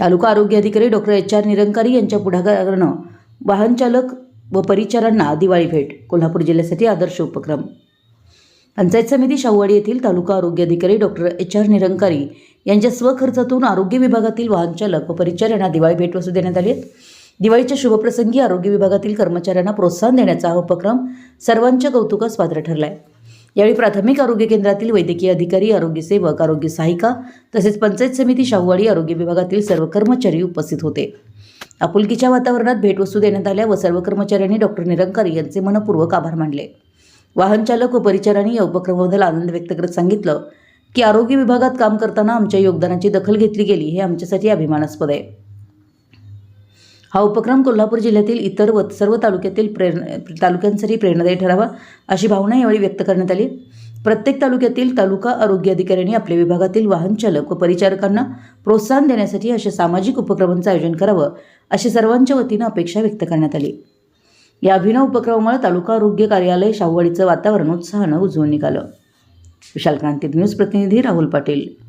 तालुका आरोग्य अधिकारी doctor H R Nirankari यांच्या पुढाकारानं वाहनचालक व परिचारांना दिवाळी भेट कोल्हापूर जिल्ह्यासाठी आदर्श उपक्रम. पंचायत समिती शाहूवाडी येथील तालुका आरोग्य अधिकारी डॉक्टर एच आर निरंकारी यांच्या स्वखर्चातून आरोग्य विभागातील वाहनचालक व व परिचारांना दिवाळी भेटवस्तू देण्यात आली आहेत दिवाळीच्या शुभप्रसंगी आरोग्य विभागातील कर्मचाऱ्यांना प्रोत्साहन देण्याचा हा उपक्रम सर्वांच्या कौतुकास पात्र ठरला आहे यावेळी प्राथमिक आरोग्य केंद्रातील वैद्यकीय अधिकारी आरोग्य सेवक आरोग्य सहायिका तसेच पंचायत समिती शाहूवाडी आरोग्य विभागातील सर्व कर्मचारी उपस्थित होते. आपुलकीच्या वातावरणात भेटवस्तू देण्यात आल्या व सर्व कर्मचाऱ्यांनी डॉक्टर निरंकर यांचे मनपूर्वक आभार मानले. वाहनचालक व परिचारांनी या उपक्रमाबद्दल आनंद व्यक्त करत सांगितलं की आरोग्य विभागात काम करताना आमच्या योगदानाची दखल घेतली गेली हे आमच्यासाठी अभिमानास्पद आहे. हा उपक्रम कोल्हापूर जिल्ह्यातील इतर व सर्व तालुक्यातील प्रेरणा तालुक्यांसाठी प्रेरणादायी ठरावा अशी भावना यावेळी व्यक्त करण्यात आली. प्रत्येक तालुक्यातील तालुका आरोग्य अधिकाऱ्यांनी आपल्या विभागातील वाहन चालक व परिचारकांना प्रोत्साहन देण्यासाठी अशा सामाजिक उपक्रमांचं आयोजन करावं अशी सर्वांच्या वतीनं अपेक्षा व्यक्त करण्यात आली. या अभिनव उपक्रमामुळे तालुका आरोग्य कार्यालय शाहूवाडीचं वातावरण उत्साहानं उजवून निघालं. विशाल क्रांती न्यूज प्रतिनिधी राहुल पाटील.